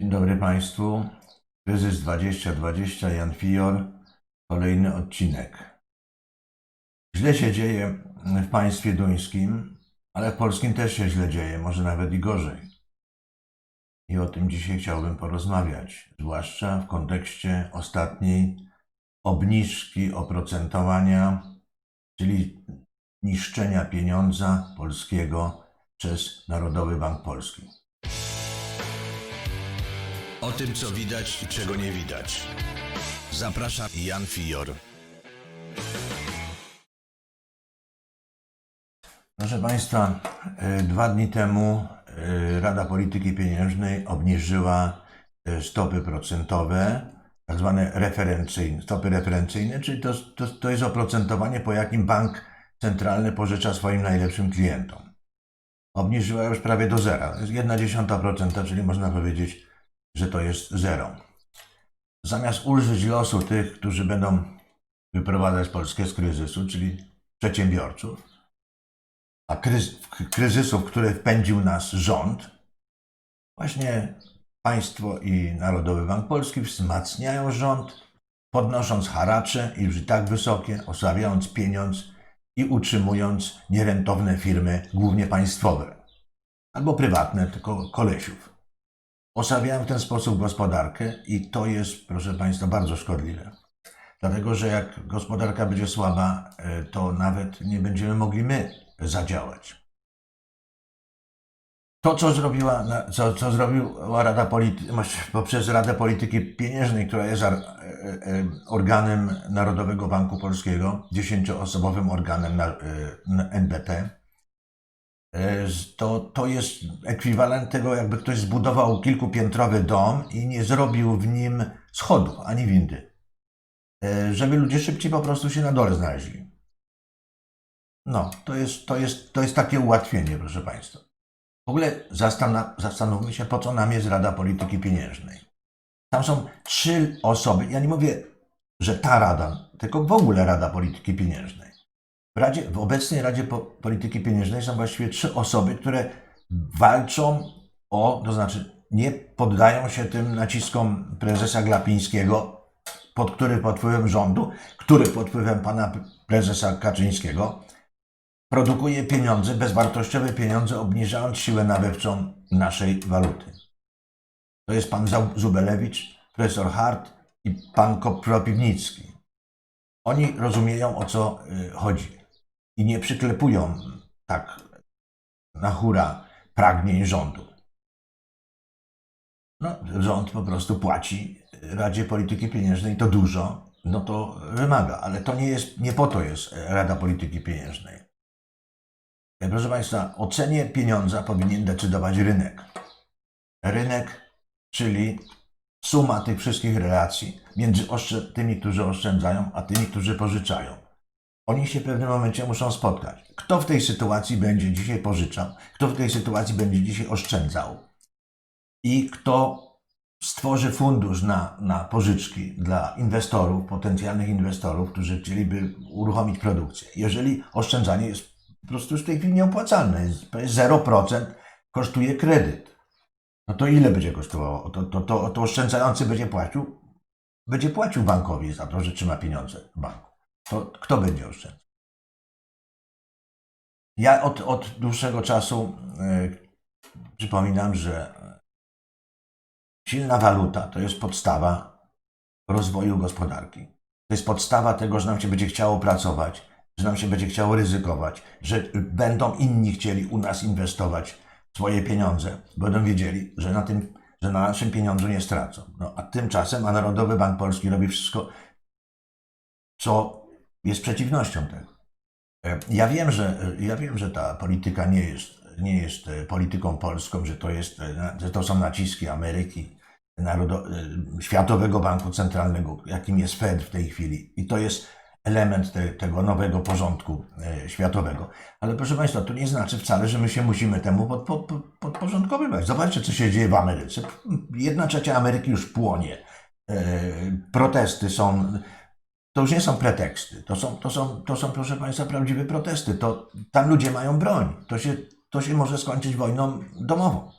Dzień dobry Państwu. Kryzys 2020, Jan Fior. Kolejny odcinek. Źle się dzieje w państwie duńskim, ale w polskim też się źle dzieje, może nawet i gorzej. I o tym dzisiaj chciałbym porozmawiać, zwłaszcza w kontekście ostatniej obniżki oprocentowania, czyli niszczenia pieniądza polskiego przez Narodowy Bank Polski. O tym, co widać i czego nie widać. Zaprasza Jan Fior. Proszę Państwa, e, dwa dni temu e, Rada Polityki Pieniężnej obniżyła e, stopy procentowe, tak zwane referencyjne, stopy referencyjne, czyli to, to, to jest oprocentowanie, po jakim bank centralny pożycza swoim najlepszym klientom. Obniżyła już prawie do zera, jest 1,1%, czyli można powiedzieć, że to jest zero. Zamiast ulżyć losu tych, którzy będą wyprowadzać Polskę z kryzysu, czyli przedsiębiorców, a kryz, kryzysu, w który wpędził nas rząd, właśnie państwo i Narodowy Bank Polski wzmacniają rząd, podnosząc haracze już tak wysokie, osłabiając pieniądz i utrzymując nierentowne firmy, głównie państwowe albo prywatne, tylko kolesiów. Osłabiają w ten sposób gospodarkę i to jest, proszę Państwa, bardzo szkodliwe. Dlatego, że jak gospodarka będzie słaba, e, to nawet nie będziemy mogli my zadziałać. To, co zrobiła, co, co zrobiła Rada Polity- poprzez Radę Polityki Pieniężnej, która jest e, e, organem Narodowego Banku Polskiego, dziesięcioosobowym organem NBP, to, to jest ekwiwalent tego, jakby ktoś zbudował kilkupiętrowy dom i nie zrobił w nim schodów ani windy, e, żeby ludzie szybciej po prostu się na dole znaleźli. No, to jest, to jest, to jest takie ułatwienie, proszę Państwa. W ogóle zastana- zastanówmy się, po co nam jest Rada Polityki Pieniężnej. Tam są trzy osoby. Ja nie mówię, że ta Rada, tylko w ogóle Rada Polityki Pieniężnej. Radzie, w obecnej Radzie Po- Polityki Pieniężnej są właściwie trzy osoby, które walczą o, to znaczy nie poddają się tym naciskom prezesa Glapińskiego, pod który pod wpływem rządu, który pod wpływem pana prezesa Kaczyńskiego produkuje pieniądze, bezwartościowe pieniądze, obniżając siłę nabywczą naszej waluty. To jest pan Zubelewicz, profesor Hart i pan Kropiwnicki. Oni rozumieją, o co y, chodzi i nie przyklepują tak na hura pragnień rządu. No, rząd po prostu płaci Radzie Polityki Pieniężnej to dużo, no to wymaga, ale to nie jest, nie po to jest Rada Polityki Pieniężnej. Proszę Państwa, o cenie pieniądza powinien decydować rynek. Rynek, czyli suma tych wszystkich relacji między tymi, którzy oszczędzają, a tymi, którzy pożyczają. Oni się w pewnym momencie muszą spotkać. Kto w tej sytuacji będzie dzisiaj pożyczał, kto w tej sytuacji będzie dzisiaj oszczędzał i kto stworzy fundusz na, na pożyczki dla inwestorów, potencjalnych inwestorów, którzy chcieliby uruchomić produkcję. Jeżeli oszczędzanie jest po prostu już w tej chwili nieopłacalne, jest, to jest 0%, kosztuje kredyt. No to ile będzie kosztowało? To, to, to, to oszczędzający będzie płacił, będzie płacił bankowi za to, że trzyma pieniądze w banku. To kto będzie oszczędzał? Ja od, od dłuższego czasu e, przypominam, że silna waluta to jest podstawa rozwoju gospodarki. To jest podstawa tego, że nam się będzie chciało pracować, że nam się będzie chciało ryzykować, że będą inni chcieli u nas inwestować swoje pieniądze, będą wiedzieli, że na tym, że na naszym pieniądzu nie stracą. No, a tymczasem a Narodowy Bank Polski robi wszystko, co jest przeciwnością tego. E, Ja wiem, że, ja wiem, że ta polityka nie jest, nie jest e, polityką polską, że to, jest, e, że to są naciski Ameryki, Narodo, e, Światowego Banku Centralnego, jakim jest Fed w tej chwili. I to jest element te, tego nowego porządku e, światowego. Ale proszę Państwa, to nie znaczy wcale, że my się musimy temu pod, pod, pod, podporządkowywać. Zobaczcie, co się dzieje w Ameryce. Jedna trzecia Ameryki już płonie. E, protesty są. To już nie są preteksty. To są, to są, to są, proszę Państwa, prawdziwe protesty. To, tam ludzie mają broń. To się, to się może skończyć wojną domową.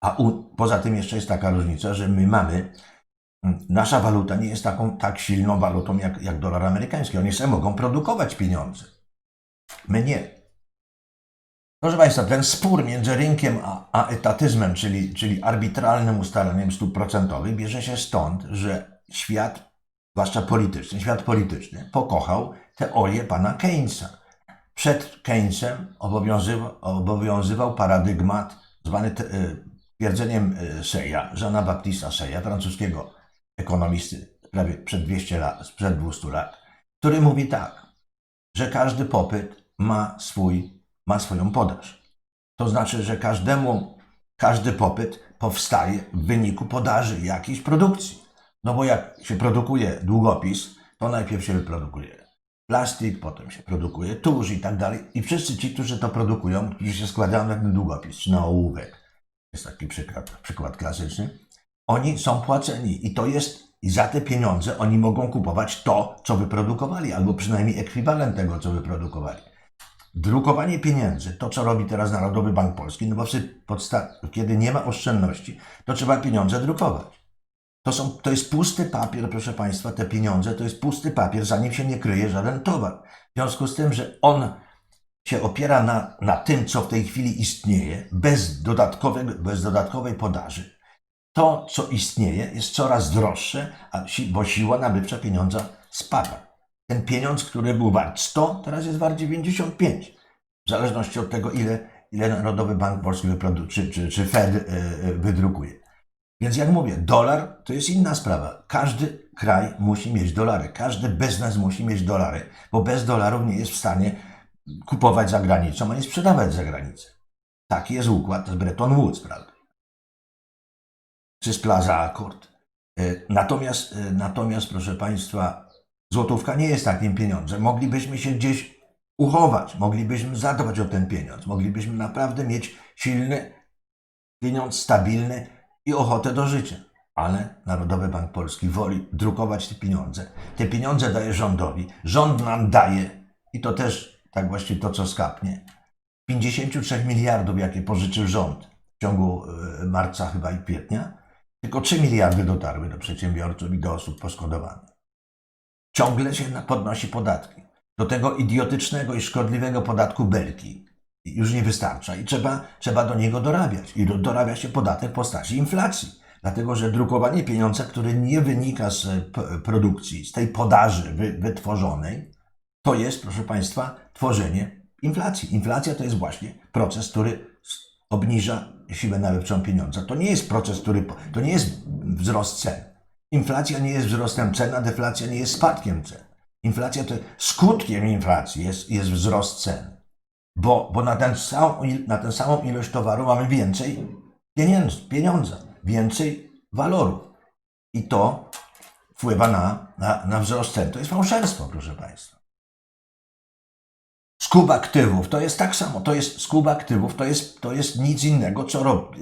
A u, poza tym jeszcze jest taka różnica, że my mamy, nasza waluta nie jest taką tak silną walutą jak, jak dolar amerykański. Oni sobie mogą produkować pieniądze. My nie. Proszę Państwa, ten spór między rynkiem a, a etatyzmem, czyli, czyli arbitralnym ustalaniem stóp procentowych, bierze się stąd, że świat, zwłaszcza polityczny, świat polityczny, pokochał teorię pana Keynesa. Przed Keynesem obowiązywał, obowiązywał paradygmat zwany te, y, twierdzeniem y, Seya, Jeana Baptista Seya, francuskiego ekonomisty prawie przed 200 lat, sprzed 200 lat, który mówi tak, że każdy popyt ma swój, ma swoją podaż. To znaczy, że każdemu, każdy popyt powstaje w wyniku podaży jakiejś produkcji. No bo jak się produkuje długopis, to najpierw się wyprodukuje plastik, potem się produkuje tusz i tak dalej. I wszyscy ci, którzy to produkują, którzy się składają na ten długopis, czy na ołówek, jest taki przykład, przykład klasyczny, oni są płaceni i to jest, i za te pieniądze oni mogą kupować to, co wyprodukowali, albo przynajmniej ekwiwalent tego, co wyprodukowali. Drukowanie pieniędzy, to co robi teraz Narodowy Bank Polski, no bo kiedy nie ma oszczędności, to trzeba pieniądze drukować. To, są, to jest pusty papier, proszę Państwa, te pieniądze to jest pusty papier, za nim się nie kryje żaden towar. W związku z tym, że on się opiera na, na tym, co w tej chwili istnieje, bez, dodatkowego, bez dodatkowej podaży, to, co istnieje, jest coraz droższe, bo siła nabywcza pieniądza spada. Ten pieniądz, który był wart 100, teraz jest wart 95. W zależności od tego, ile, ile Narodowy Bank Polski czy, czy, czy Fed y, y, wydrukuje. Więc jak mówię, dolar to jest inna sprawa. Każdy kraj musi mieć dolary. Każdy biznes musi mieć dolary, bo bez dolarów nie jest w stanie kupować za granicą, ani sprzedawać za granicę. Taki jest układ z Bretton Woods, prawda? Czy z Plaza Accord. Y, Natomiast, y, natomiast, proszę Państwa, złotówka nie jest takim pieniądzem. Moglibyśmy się gdzieś uchować, moglibyśmy zadbać o ten pieniądz, moglibyśmy naprawdę mieć silny pieniądz, stabilny, i ochotę do życia. Ale Narodowy Bank Polski woli drukować te pieniądze. Te pieniądze daje rządowi. Rząd nam daje, i to też tak właściwie to, co skapnie, 53 miliardów, jakie pożyczył rząd w ciągu e, marca chyba i kwietnia, tylko 3 miliardy dotarły do przedsiębiorców i do osób poszkodowanych. Ciągle się podnosi podatki. Do tego idiotycznego i szkodliwego podatku Belki już nie wystarcza i trzeba, trzeba do niego dorabiać. I do, dorabia się podatek w postaci inflacji. Dlatego, że drukowanie pieniądza, które nie wynika z e, produkcji, z tej podaży wy, wytworzonej, to jest, proszę Państwa, tworzenie inflacji. Inflacja to jest właśnie proces, który obniża siłę nabywczą pieniądza. To nie jest proces, który, to nie jest wzrost cen. Inflacja nie jest wzrostem cen, a deflacja nie jest spadkiem cen. Inflacja to skutkiem inflacji jest, jest wzrost cen bo, bo na, ten samą, il- na tę samą ilość towaru mamy więcej pieniędzy, pieniądza, więcej walorów. I to wpływa na, na, na wzrost cen. To jest fałszerstwo, proszę Państwa. Skub aktywów to jest tak samo. To jest skub aktywów, to jest, to jest nic innego, co robi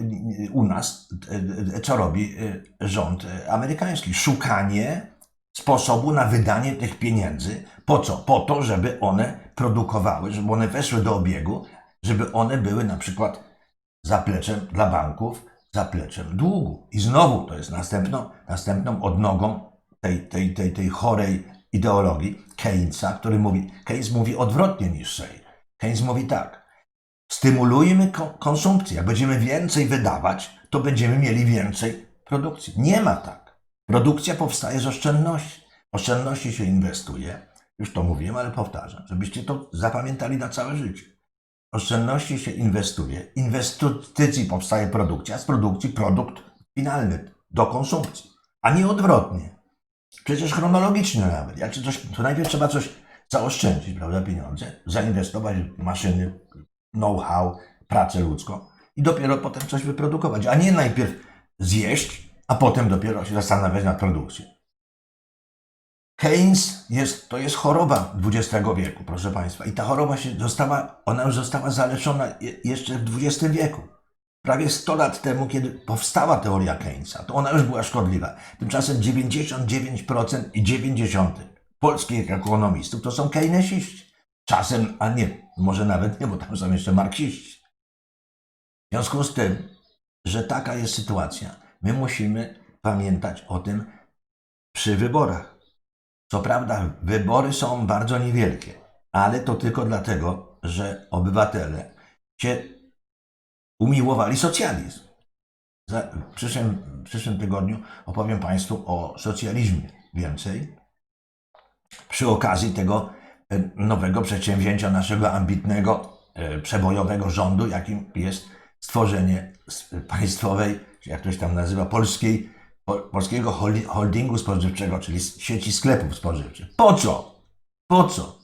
u nas, e, e, co robi e, rząd amerykański. Szukanie sposobu na wydanie tych pieniędzy. Po co? Po to, żeby one produkowały, żeby one weszły do obiegu, żeby one były na przykład zapleczem dla banków, zapleczem długu. I znowu to jest następną, następną odnogą tej, tej, tej, tej chorej ideologii Keynesa, który mówi, Keynes mówi odwrotnie niż Say. Keynes mówi tak, stymulujmy ko- konsumpcję. Jak będziemy więcej wydawać, to będziemy mieli więcej produkcji. Nie ma tak. Produkcja powstaje z oszczędności. Oszczędności się inwestuje. Już to mówiłem, ale powtarzam, żebyście to zapamiętali na całe życie. Oszczędności się inwestuje. Inwestycji powstaje produkcja, z produkcji produkt finalny do konsumpcji, a nie odwrotnie. Przecież chronologicznie nawet. Jak coś, to najpierw trzeba coś zaoszczędzić, prawda, pieniądze, zainwestować w maszyny, know-how, pracę ludzką i dopiero potem coś wyprodukować, a nie najpierw zjeść, a potem dopiero się zastanawiać nad produkcją. Keynes jest, to jest choroba XX wieku, proszę Państwa. I ta choroba się została, ona już została zaleczona je- jeszcze w XX wieku. Prawie 100 lat temu, kiedy powstała teoria Keynesa, to ona już była szkodliwa. Tymczasem 99% i 90% polskich ekonomistów to są keynesiści. Czasem, a nie, może nawet nie, bo tam są jeszcze marksiści. W związku z tym że taka jest sytuacja. My musimy pamiętać o tym przy wyborach. Co prawda, wybory są bardzo niewielkie, ale to tylko dlatego, że obywatele się umiłowali socjalizm. W, przyszłym, w przyszłym tygodniu opowiem Państwu o socjalizmie więcej. Przy okazji tego e, nowego przedsięwzięcia naszego ambitnego, e, przebojowego rządu, jakim jest stworzenie państwowej, czy jak ktoś tam nazywa, polskiej, po, polskiego hol- holdingu spożywczego, czyli sieci sklepów spożywczych. Po co? Po co?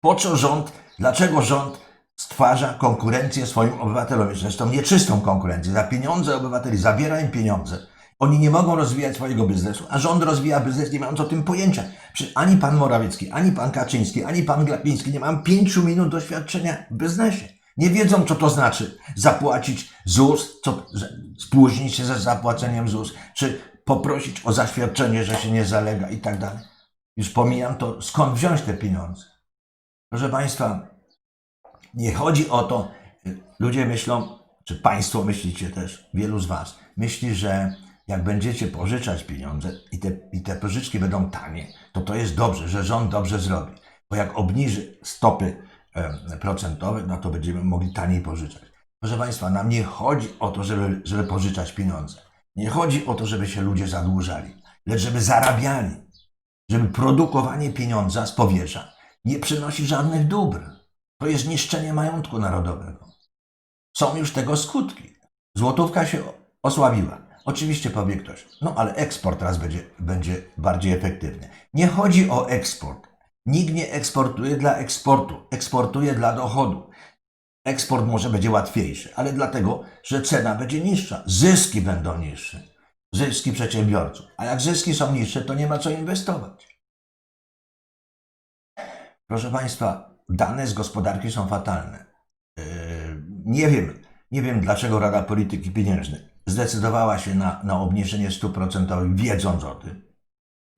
Po co rząd, dlaczego rząd stwarza konkurencję swoim obywatelom, zresztą nieczystą konkurencję, za pieniądze obywateli, zabiera im pieniądze. Oni nie mogą rozwijać swojego biznesu, a rząd rozwija biznes nie mając o tym pojęcia. Przecież ani pan Morawiecki, ani pan Kaczyński, ani pan Glapiński nie mają pięciu minut doświadczenia w biznesie. Nie wiedzą, co to znaczy zapłacić ZUS, co, spóźnić się ze zapłaceniem ZUS, czy poprosić o zaświadczenie, że się nie zalega i tak dalej. Już pomijam to, skąd wziąć te pieniądze. Proszę Państwa, nie chodzi o to, y, ludzie myślą, czy Państwo myślicie też, wielu z Was myśli, że jak będziecie pożyczać pieniądze i te, i te pożyczki będą tanie, to to jest dobrze, że rząd dobrze zrobi. Bo jak obniży stopy e, procentowe, no to będziemy mogli taniej pożyczać. Proszę Państwa, nam nie chodzi o to, żeby, żeby pożyczać pieniądze. Nie chodzi o to, żeby się ludzie zadłużali, lecz żeby zarabiali, żeby produkowanie pieniądza z powietrza nie przynosi żadnych dóbr. To jest niszczenie majątku narodowego. Są już tego skutki. Złotówka się osłabiła. Oczywiście powie ktoś, no ale eksport teraz będzie, będzie bardziej efektywny. Nie chodzi o eksport. Nikt nie eksportuje dla eksportu, eksportuje dla dochodu. Eksport może będzie łatwiejszy, ale dlatego, że cena będzie niższa, zyski będą niższe, zyski przedsiębiorców. A jak zyski są niższe, to nie ma co inwestować. Proszę Państwa, dane z gospodarki są fatalne. Yy, Nie wiem, nie wiem dlaczego Rada Polityki Pieniężnej zdecydowała się na, na obniżenie stóp procentowych, wiedząc o tym,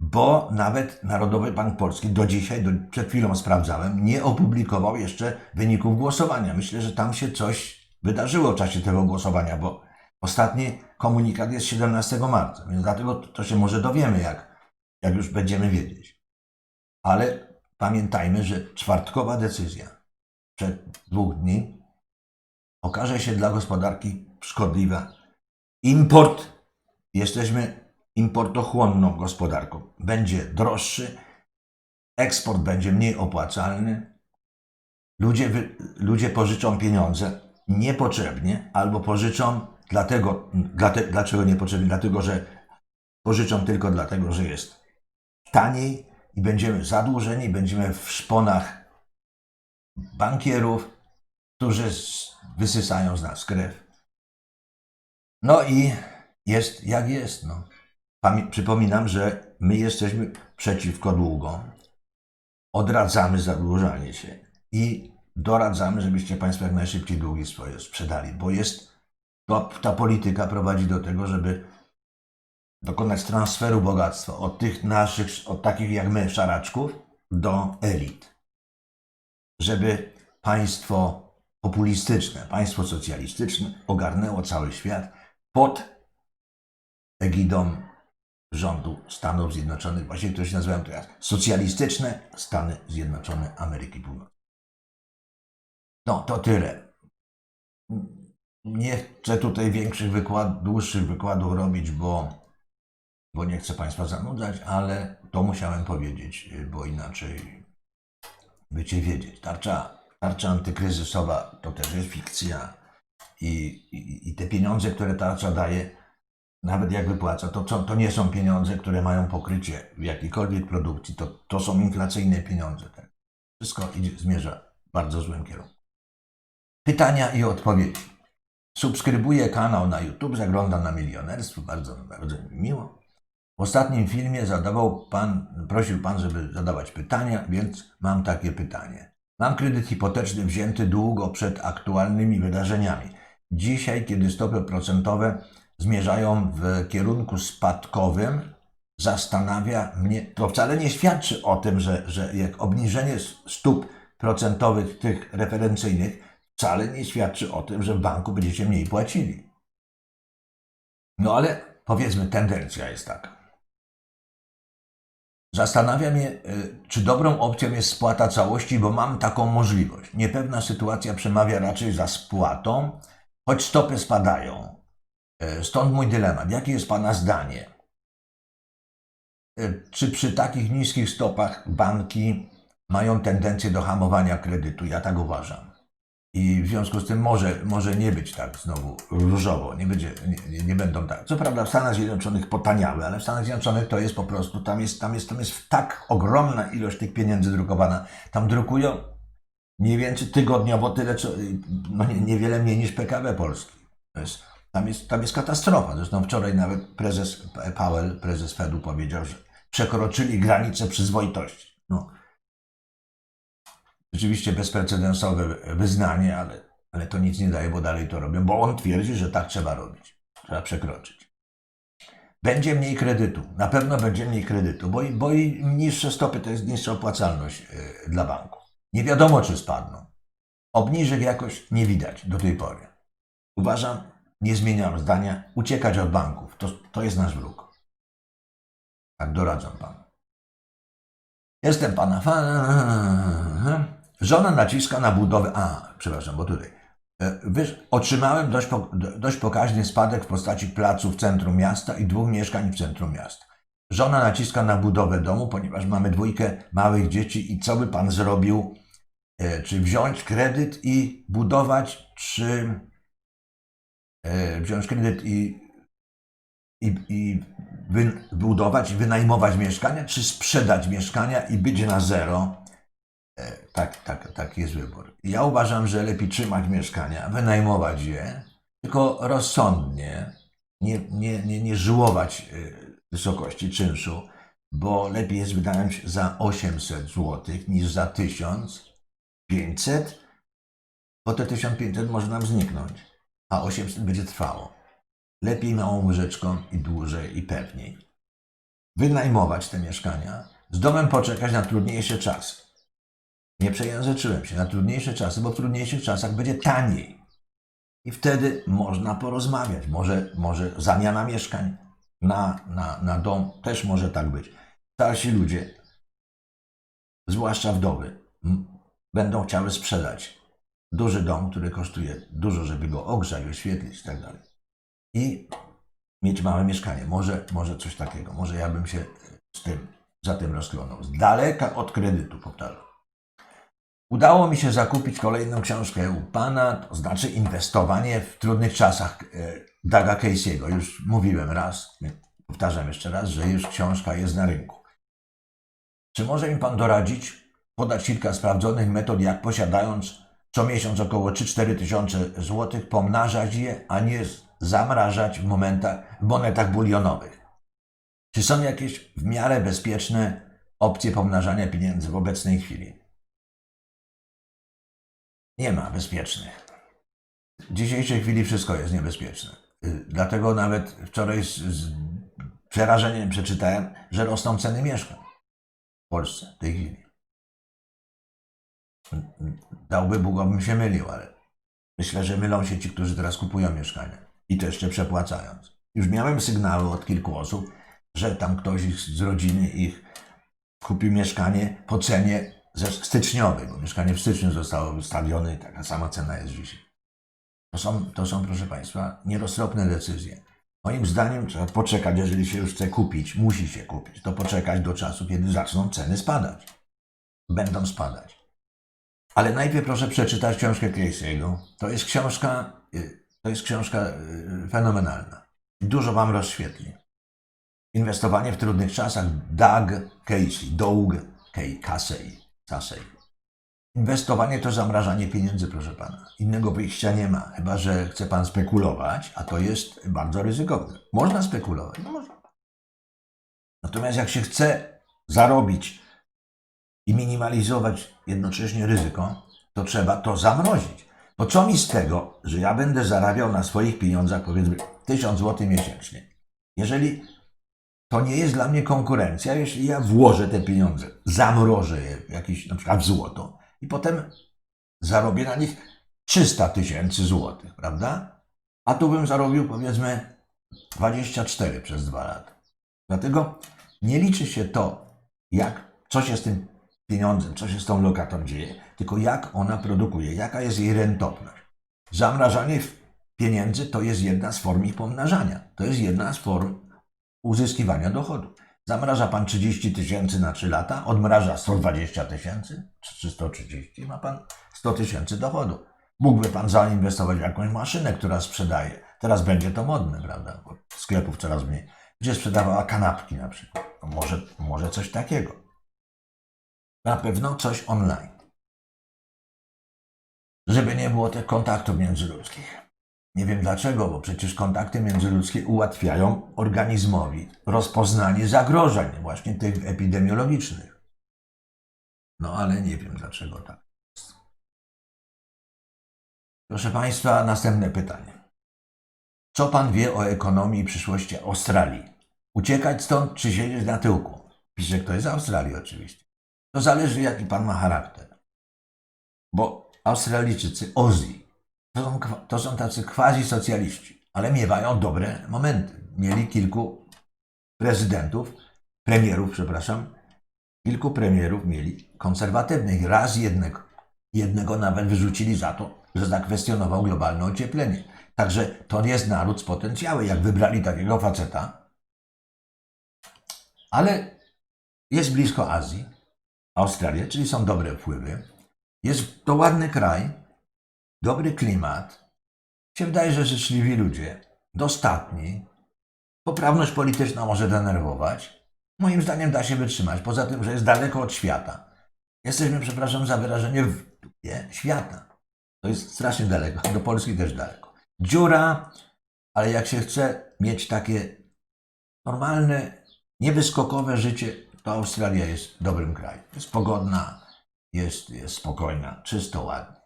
bo nawet Narodowy Bank Polski do dzisiaj, do, przed chwilą sprawdzałem, nie opublikował jeszcze wyników głosowania. Myślę, że tam się coś wydarzyło w czasie tego głosowania, bo ostatni komunikat jest 17 marca, więc dlatego to, to się może dowiemy, jak, jak już będziemy wiedzieć. Ale pamiętajmy, że czwartkowa decyzja przed dwóch dni okaże się dla gospodarki szkodliwa. Import, jesteśmy importochłonną gospodarką, będzie droższy, eksport będzie mniej opłacalny, ludzie, ludzie pożyczą pieniądze niepotrzebnie albo pożyczą dlatego, dlate, dlaczego niepotrzebnie? Dlatego, że pożyczą tylko dlatego, że jest taniej i będziemy zadłużeni, będziemy w szponach bankierów, którzy wysysają z nas krew. No i jest jak jest. No. Przypominam, że my jesteśmy przeciwko długom, odradzamy zadłużanie się i doradzamy, żebyście Państwo jak najszybciej długi swoje sprzedali, bo jest to, ta polityka prowadzi do tego, żeby dokonać transferu bogactwa od tych naszych, od takich jak my, szaraczków, do elit. Żeby państwo populistyczne, państwo socjalistyczne ogarnęło cały świat pod egidą rządu Stanów Zjednoczonych, właśnie które się nazywają teraz socjalistyczne Stany Zjednoczone Ameryki Północnej. No, to tyle. Nie chcę tutaj większych wykład, dłuższych wykładów robić, bo, bo nie chcę Państwa zanudzać, ale to musiałem powiedzieć, bo inaczej bycie wiedzieć. Tarcza, tarcza antykryzysowa to też jest fikcja i, i, i te pieniądze, które tarcza daje, nawet jak wypłaca, to, to nie są pieniądze, które mają pokrycie w jakiejkolwiek produkcji, to, to są inflacyjne pieniądze. Tak. Wszystko idzie, zmierza w bardzo złym kierunku. Pytania i odpowiedzi. Subskrybuję kanał na YouTube, zaglądam na milionerstwo, bardzo, bardzo mi miło. W ostatnim filmie zadawał pan, prosił pan, żeby zadawać pytania, więc mam takie pytanie. Mam kredyt hipoteczny wzięty długo przed aktualnymi wydarzeniami. Dzisiaj, kiedy stopy procentowe zmierzają w kierunku spadkowym, zastanawia mnie, to wcale nie świadczy o tym, że, że jak obniżenie stóp procentowych tych referencyjnych wcale nie świadczy o tym, że w banku będziecie mniej płacili. No ale powiedzmy, tendencja jest taka. Zastanawia mnie, y, czy dobrą opcją jest spłata całości, bo mam taką możliwość. Niepewna sytuacja przemawia raczej za spłatą, choć stopy spadają. Y, Stąd mój dylemat. Jakie jest Pana zdanie? Y, Czy przy takich niskich stopach banki mają tendencję do hamowania kredytu? Ja tak uważam. I w związku z tym może, może nie być tak znowu różowo, nie, będzie, nie, nie, będą tak. Co prawda w Stanach Zjednoczonych potaniały, ale w Stanach Zjednoczonych to jest po prostu, tam jest, tam jest, tam jest tak ogromna ilość tych pieniędzy drukowana. Tam drukują mniej więcej tygodniowo tyle, co, no nie, niewiele mniej niż PKB Polski. To jest, tam, jest, tam jest katastrofa. Zresztą wczoraj nawet prezes Powell, prezes Fedu powiedział, że przekroczyli granicę przyzwoitości. No, Rzeczywiście bezprecedensowe wyznanie, ale, ale to nic nie daje, bo dalej to robią, bo on twierdzi, że tak trzeba robić. Trzeba przekroczyć. Będzie mniej kredytu. Na pewno będzie mniej kredytu, bo, bo i niższe stopy to jest niższa opłacalność yy, dla banków. Nie wiadomo, czy spadną. Obniżek jakoś nie widać do tej pory. Uważam, nie zmieniam zdania, uciekać od banków. To, to jest nasz wróg. Tak doradzam panu. Jestem pana fanem. Żona naciska na budowę. A, przepraszam, bo tutaj. E, Wyż, otrzymałem dość, po, dość pokaźny spadek w postaci placu w centrum miasta i dwóch mieszkań w centrum miasta. Żona naciska na budowę domu, ponieważ mamy dwójkę małych dzieci i co by pan zrobił? E, Czy wziąć kredyt i budować, czy wziąć kredyt i, i, i budować, wynajmować mieszkania, czy sprzedać mieszkania i być na zero? E, Tak, tak, tak jest wybór. Ja uważam, że lepiej trzymać mieszkania, wynajmować je, tylko rozsądnie, nie, nie, nie, nie żyłować e, wysokości czynszu, bo lepiej jest wynająć za 800 zł niż za 1500, bo te 1500 może nam zniknąć, a 800 będzie trwało. Lepiej małą łyżeczką i dłużej i pewniej. Wynajmować te mieszkania, z domem poczekać na trudniejsze czasy. Nie przejęzyczyłem się na trudniejsze czasy, bo w trudniejszych czasach będzie taniej. I wtedy można porozmawiać. Może, może zamiana mieszkań na, na, na dom też może tak być. Starsi ludzie, zwłaszcza wdowy, będą chciały sprzedać duży dom, który kosztuje dużo, żeby go ogrzać, oświetlić i tak dalej. I mieć małe mieszkanie. Może, może coś takiego. Może ja bym się z tym, za tym rozklonął. Z daleka od kredytu, powtarzam. Udało mi się zakupić kolejną książkę u pana, to znaczy inwestowanie w trudnych czasach e, Daga Casey'ego. Już mówiłem raz, powtarzam jeszcze raz, że już książka jest na rynku. Czy może mi pan doradzić, podać kilka sprawdzonych metod, jak posiadając co miesiąc około 3-4 tysiące złotych, pomnażać je, a nie zamrażać w, momentach, w monetach bulionowych? Czy są jakieś w miarę bezpieczne opcje pomnażania pieniędzy w obecnej chwili? Nie ma bezpiecznych. W dzisiejszej chwili wszystko jest niebezpieczne. Y, Dlatego nawet wczoraj z, z przerażeniem przeczytałem, że rosną ceny mieszkań w Polsce w tej chwili. Dałby Bóg, abym się mylił, ale myślę, że mylą się ci, którzy teraz kupują mieszkania i to jeszcze przepłacając. Już miałem sygnały od kilku osób, że tam ktoś z rodziny ich kupił mieszkanie po cenie styczniowej, bo mieszkanie w styczniu zostało wystawione i taka sama cena jest dzisiaj. To są, to są, proszę Państwa, nieroztropne decyzje. Moim zdaniem trzeba poczekać, jeżeli się już chce kupić, musi się kupić, to poczekać do czasu, kiedy zaczną ceny spadać. Będą spadać. Ale najpierw proszę przeczytać książkę Casey'ego. To jest książka, y, to jest książka y, fenomenalna. Dużo Wam rozświetli. Inwestowanie w trudnych czasach Doug Casey, Doug Casey, Casey. Inwestowanie to zamrażanie pieniędzy, proszę pana. Innego wyjścia nie ma, chyba że chce pan spekulować, a to jest bardzo ryzykowne. Można spekulować, no można. Natomiast jak się chce zarobić i minimalizować jednocześnie ryzyko, to trzeba to zamrozić. Bo co mi z tego, że ja będę zarabiał na swoich pieniądzach powiedzmy 1000 zł miesięcznie, jeżeli to nie jest dla mnie konkurencja, jeśli ja włożę te pieniądze, zamrożę je w jakiś, na przykład w złoto i potem zarobię na nich 300 tysięcy złotych, prawda? A tu bym zarobił powiedzmy 24 przez dwa lata. Dlatego nie liczy się to, jak, co się z tym pieniądzem, co się z tą lokatą dzieje, tylko jak ona produkuje, jaka jest jej rentowność. Zamrażanie pieniędzy to jest jedna z form ich pomnażania. To jest jedna z form uzyskiwania dochodu. Zamraża pan 30 tysięcy na 3 lata, odmraża 120 tysięcy czy 130 i ma pan 100 tysięcy dochodu. Mógłby pan zainwestować w jakąś maszynę, która sprzedaje. Teraz będzie to modne, prawda? Bo sklepów coraz mniej. Gdzie sprzedawała kanapki na przykład. Może, może coś takiego. Na pewno coś online. Żeby nie było tych kontaktów międzyludzkich. Nie wiem dlaczego, bo przecież kontakty międzyludzkie ułatwiają organizmowi rozpoznanie zagrożeń, właśnie tych epidemiologicznych. No ale nie wiem dlaczego tak. jest. Proszę Państwa, następne pytanie. Co Pan wie o ekonomii i przyszłości Australii? Uciekać stąd czy siedzieć na tyłku? Pisze ktoś z Australii oczywiście. To zależy jaki Pan ma charakter. Bo Australijczycy, Ozzy, to są, to są tacy quasi-socjaliści, ale miewają dobre momenty. Mieli kilku prezydentów, premierów, przepraszam, kilku premierów mieli konserwatywnych. Raz jednego, jednego nawet wyrzucili za to, że zakwestionował globalne ocieplenie. Także to jest naród z potencjałem, jak wybrali takiego faceta. Ale jest blisko Azji, Australia, czyli są dobre wpływy. Jest to ładny kraj, dobry klimat. Się wydaje, że życzliwi ludzie, dostatni. Poprawność polityczna może denerwować. Moim zdaniem da się wytrzymać, poza tym, że jest daleko od świata. Jesteśmy, przepraszam za wyrażenie, w dupie świata. To jest strasznie daleko, do Polski też daleko. Dziura, ale jak się chce mieć takie normalne, niewyskokowe życie, to Australia jest dobrym krajem. Jest pogodna, jest, jest spokojna, czysto, ładnie.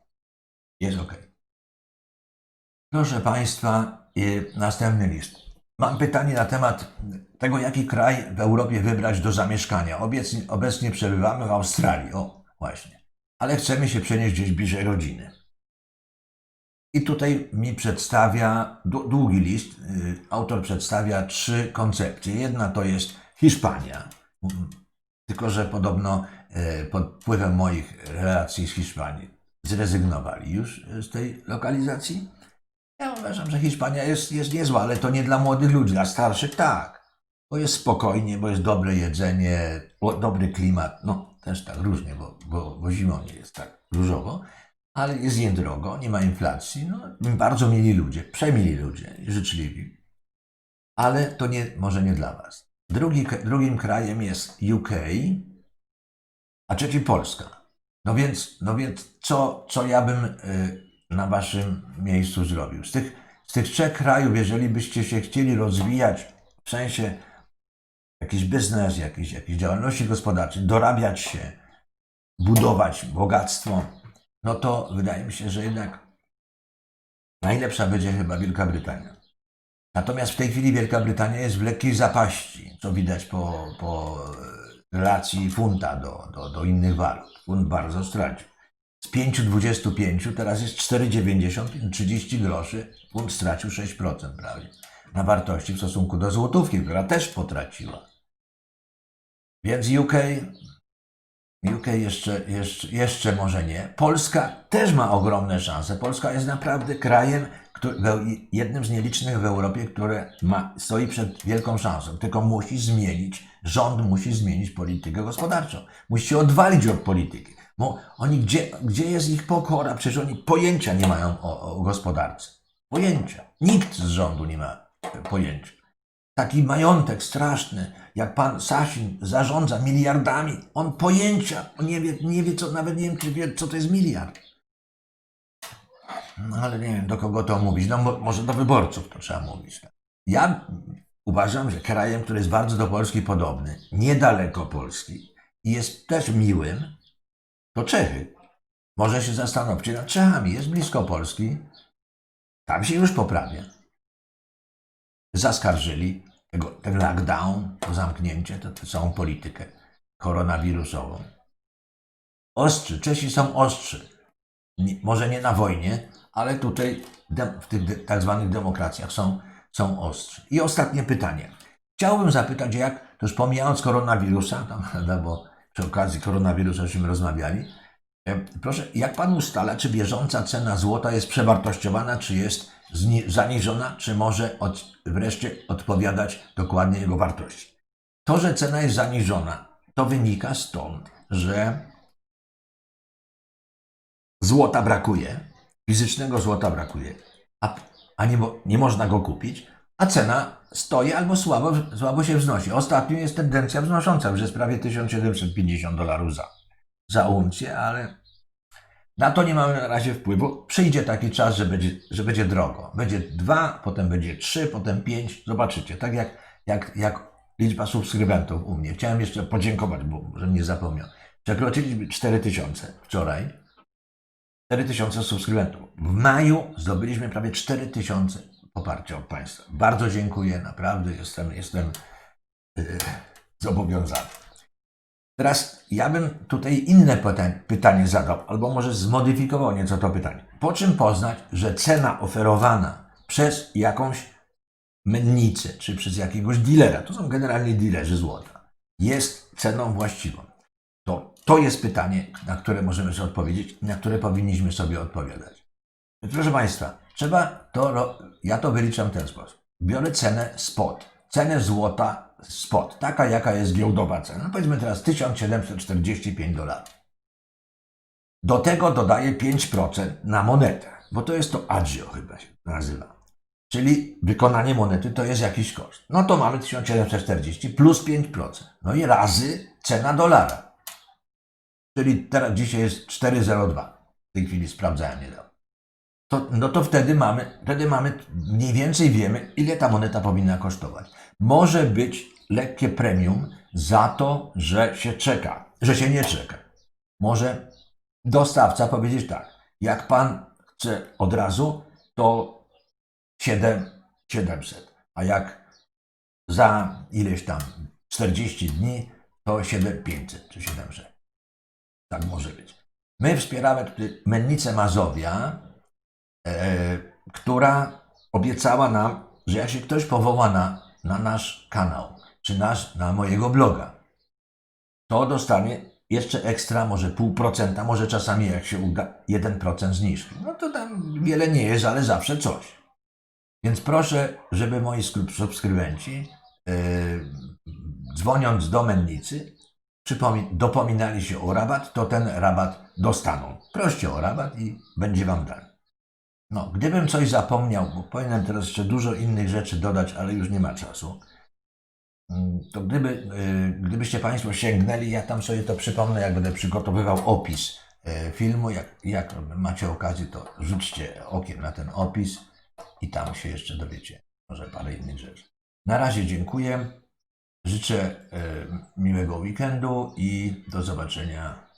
Jest ok. Proszę Państwa, następny list. Mam pytanie na temat tego, jaki kraj w Europie wybrać do zamieszkania. Obecnie, obecnie przebywamy w Australii. O, właśnie. Ale chcemy się przenieść gdzieś bliżej rodziny. I tutaj mi przedstawia dłu- długi list. y, Autor przedstawia trzy koncepcje. Jedna to jest Hiszpania. Mm, Tylko, że podobno y, pod wpływem moich relacji z Hiszpanii zrezygnowali już z tej lokalizacji. Ja uważam, że Hiszpania jest, jest niezła, ale to nie dla młodych ludzi, dla starszych tak. Bo jest spokojnie, bo jest dobre jedzenie, dobry klimat. No też tak różnie, bo, bo, bo zimą nie jest tak różowo, ale jest niedrogo, nie ma inflacji. No, bardzo mili ludzie, przemili ludzie, życzliwi. Ale to nie, może nie dla Was. Drugi, drugim krajem jest UK, a trzeci Polska. No więc, no więc co, co ja bym y, na waszym miejscu zrobił? Z tych, z tych trzech krajów, jeżeli byście się chcieli rozwijać w sensie jakiś biznes, jakiejś, jakiejś działalności gospodarczej, dorabiać się, budować bogactwo, no to wydaje mi się, że jednak najlepsza będzie chyba Wielka Brytania. Natomiast w tej chwili Wielka Brytania jest w lekkiej zapaści, co widać po, po relacji funta do, do, do innych walut. Funt bardzo stracił. Z 5,25 teraz jest 4,90, 30 groszy. Funt stracił 6% prawie na wartości w stosunku do złotówki, która też potraciła. Więc UK, UK jeszcze, jeszcze, jeszcze może nie. Polska też ma ogromne szanse. Polska jest naprawdę krajem, jednym z nielicznych w Europie, które ma, stoi przed wielką szansą. Tylko musi zmienić, rząd musi zmienić politykę gospodarczą. Musi się odwalić od polityki. Bo oni, gdzie, gdzie jest ich pokora? Przecież oni pojęcia nie mają o, o gospodarce. Pojęcia. Nikt z rządu nie ma pojęcia. Taki majątek straszny, jak pan Sasin zarządza miliardami, on pojęcia, on nie wie, nie wie co, nawet nie wiem, czy wie, co to jest miliard. No ale nie wiem, do kogo to mówić. No mo- może do wyborców to trzeba mówić. Ja uważam, że krajem, który jest bardzo do Polski podobny, niedaleko Polski i jest też miłym, to Czechy. Może się zastanówcie nad Czechami. Jest blisko Polski. Tam się już poprawia. Zaskarżyli tego, ten lockdown, to zamknięcie, to, tę całą politykę koronawirusową. Ostrzy, Czesi są ostrzy. Nie, może nie na wojnie, ale tutaj w tych tak zwanych demokracjach są, są ostrzy. I ostatnie pytanie. Chciałbym zapytać, jak, to już pomijając koronawirusa, tam, bo przy okazji koronawirusa żeśmy rozmawiali, e, proszę, jak pan ustala, czy bieżąca cena złota jest przewartościowana, czy jest zaniżona, czy może od, wreszcie odpowiadać dokładnie jego wartości? To, że cena jest zaniżona, to wynika stąd, że złota brakuje, fizycznego złota brakuje, a, a nie, nie można go kupić, a cena stoi albo słabo, słabo się wznosi. Ostatnio jest tendencja wznosząca, że jest prawie 1750 dolarów za, za uncję, ale na to nie mamy na razie wpływu. Przyjdzie taki czas, że będzie, że będzie drogo. Będzie dwa, potem będzie trzy, potem pięć. Zobaczycie, tak jak, jak, jak liczba subskrybentów u mnie. Chciałem jeszcze podziękować, bo żebym nie zapomniał. Przekroczyliśmy 4000 wczoraj. 4000 subskrybentów. W maju zdobyliśmy prawie 4000 poparcia od Państwa. Bardzo dziękuję, naprawdę jestem, jestem yy, zobowiązany. Teraz ja bym tutaj inne pytanie zadał, albo może zmodyfikował nieco to pytanie. Po czym poznać, że cena oferowana przez jakąś mennicę, czy przez jakiegoś dealera, to są generalnie dealerzy złota, jest ceną właściwą? To, jest pytanie, na które możemy sobie odpowiedzieć, na które powinniśmy sobie odpowiadać. Proszę Państwa, trzeba to, ja to wyliczam w ten sposób. Biorę cenę spot, cenę złota spot, taka jaka jest giełdowa cena. No powiedzmy teraz 1745 dolarów. Do tego dodaję 5% na monetę, bo to jest to agio chyba się nazywa. Czyli wykonanie monety to jest jakiś koszt. No to mamy 1740 plus 5%. No i razy cena dolara. Czyli teraz dzisiaj jest 4,02. W tej chwili sprawdzałem niedawno. To, no to wtedy mamy, wtedy mamy, mniej więcej wiemy, ile ta moneta powinna kosztować. Może być lekkie premium za to, że się czeka, że się nie czeka. Może dostawca powiedzieć tak, jak pan chce od razu, to 7, 700, a jak za ileś tam 40 dni, to 7500 czy 700. Tak może być. My wspieramy Mennicę Mazowia, e, która obiecała nam, że jak się ktoś powoła na, na nasz kanał, czy nasz, na mojego bloga, to dostanie jeszcze ekstra, może pół procenta, może czasami jak się uda, 1% zniżki. No to tam wiele nie jest, ale zawsze coś. Więc proszę, żeby moi subskrybenci, e, dzwoniąc do mennicy, dopominali się o rabat, to ten rabat dostaną. Proście o rabat i będzie wam dany. No, gdybym coś zapomniał, bo powinienem teraz jeszcze dużo innych rzeczy dodać, ale już nie ma czasu, mm, to gdyby, y, gdybyście Państwo sięgnęli, ja tam sobie to przypomnę, jak będę przygotowywał opis y, filmu. Jak, jak macie okazję, to rzućcie okiem na ten opis i tam się jeszcze dowiecie może parę innych rzeczy. Na razie dziękuję. Życzę y, miłego weekendu i do zobaczenia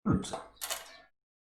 wkrótce.